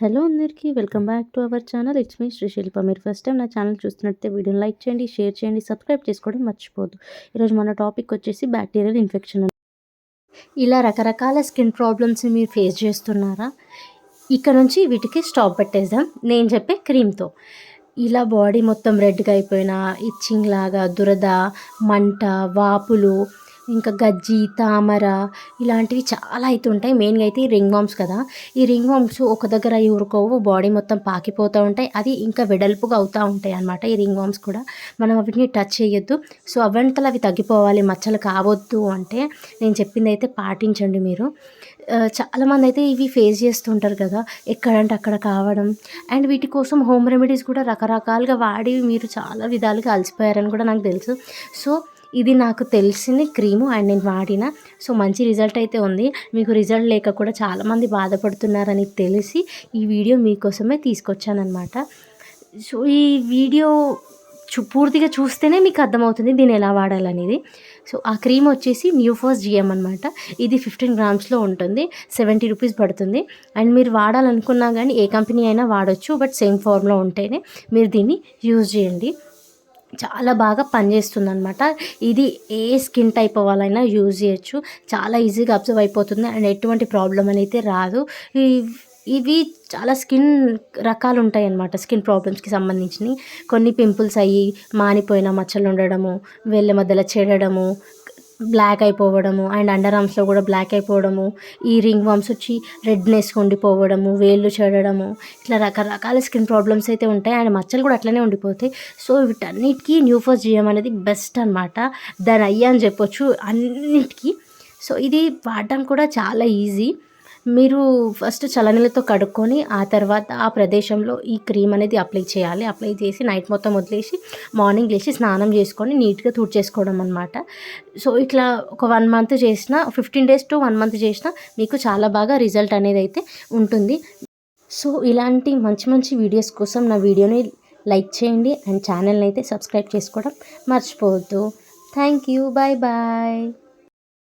Hello అందరికీ welcome back to our channel. It's me Srishilpa మీరు first time నా channel చూస్తున్నట్టే వీడియోని లైక్ చేయండి షేర్ చేయండి సబ్స్క్రైబ్ చేసుకోవడం మర్చిపోదు ఈరోజు మన టాపిక్ వచ్చేసి బ్యాక్టీరియల్ ఇన్ఫెక్షన్ ఇలా రకరకాల స్కిన్ ప్రాబ్లమ్స్ని మీరు ఫేస్ చేస్తున్నారా? ఇక్కడ నుంచి వీటికి స్టాప్ పెట్టేద్దాం. నేను చెప్పే క్రీమ్తో. ఇలా బాడీ మొత్తం రెడ్గా అయిపోయిన ఇచ్చింగ్ లాగా దురద మంట వాపులు ఇంకా గజ్జి తామర ఇలాంటివి చాలా అయితే ఉంటాయి. మెయిన్గా అయితే ఈ రింగ్ వామ్స్ కదా. ఈ రింగ్ వామ్స్ ఒక దగ్గర ఊరుకోవు బాడీ మొత్తం పాకిపోతూ ఉంటాయి. అది ఇంకా వెడల్పుగా అవుతూ ఉంటాయి అన్నమాట ఈ రింగ్ వామ్స్ కూడా. మనం వాటిని టచ్ చేయొద్దు. సో అవంతలు అవి తగ్గిపోవాలి మచ్చలు కావద్దు అంటే నేను చెప్పింది అయితే పాటించండి మీరు. చాలామంది అయితే ఇవి ఫేస్ చేస్తుంటారు కదా ఎక్కడంటే అక్కడ కావడం. అండ్ వీటి కోసం హోమ్ రెమెడీస్ కూడా రకరకాలుగా వాడి మీరు చాలా విధాలుగా అలసిపోయారని కూడా నాకు తెలుసు. సో ఇది నాకు తెలిసిన క్రీము అండ్ నేను వాడిన. సో మంచి రిజల్ట్ అయితే ఉంది. మీకు రిజల్ట్ లేక కూడా చాలామంది బాధపడుతున్నారని తెలిసి ఈ వీడియో మీకోసమే తీసుకొచ్చానమాట సో ఈ వీడియో చూ పూర్తిగా చూస్తేనే మీకు అర్థమవుతుంది దీన్ని ఎలా వాడాలనేది. సో ఆ క్రీమ్ వచ్చేసి న్యూ ఫస్ట్ జిఎం అనమాట ఇది ఫిఫ్టీన్ గ్రామ్స్లో ఉంటుంది. సెవెంటీ రూపీస్ పడుతుంది. అండ్ మీరు వాడాలనుకున్నా కానీ ఏ కంపెనీ అయినా వాడచ్చు. బట్ సేమ్ ఫార్మ్లో ఉంటేనే మీరు దీన్ని యూజ్ చేయండి. చాలా బాగా పనిచేస్తుంది అనమాట ఇది ఏ స్కిన్ టైప్ వాళ్ళైనా యూజ్ చేయొచ్చు. చాలా ఈజీగా అబ్జర్వ్ అయిపోతుంది. అండ్ ఎటువంటి ప్రాబ్లం అనేది రాదు. ఇవి చాలా స్కిన్ రకాలు ఉంటాయి అన్నమాట స్కిన్ ప్రాబ్లమ్స్కి సంబంధించినవి. కొన్ని పింపుల్స్ అయ్యి మానిపోయిన మచ్చలు ఉండడము వేళ్ళ మధ్యలో చెడడము బ్లాక్ అయిపోవడము అండ్ అండర్ ఆర్మ్స్లో కూడా బ్లాక్ అయిపోవడము. ఈ రింగ్ వామ్స్ వచ్చి రెడ్నెస్ ఉండిపోవడము వేళ్ళు చెడడము. ఇట్లా రకరకాల స్కిన్ ప్రాబ్లమ్స్ అయితే ఉంటాయి. అండ్ మచ్చలు కూడా అట్లనే ఉండిపోతాయి. సో వీటన్నిటికీ న్యూ ఫస్ట్ జిఎం అనేది బెస్ట్ అనమాట దాని అయ్యా అని చెప్పొచ్చు అన్నిటికీ. సో ఇది వాడడం కూడా చాలా ఈజీ మీరు ఫస్ట్ చల్లనీళ్ళతో కడుక్కొని ఆ తర్వాత ఆ ప్రదేశంలో ఈ క్రీమ్ అనేది అప్లై చేయాలి. అప్లై చేసి నైట్ మొత్తం వదిలేసి మార్నింగ్ లేచి స్నానం చేసుకొని నీట్గా తుడిచేసుకోవడం అనమాట సో ఇట్లా ఒక వన్ మంత్ చేసిన fifteen days to one month చేసిన మీకు చాలా బాగా రిజల్ట్ అనేది అయితే ఉంటుంది. సో ఇలాంటి మంచి మంచి వీడియోస్ కోసం నా వీడియోని లైక్ చేయండి అండ్ ఛానల్ని అయితే సబ్స్క్రైబ్ చేసుకోవడం మర్చిపోవద్దు. Thank you bye bye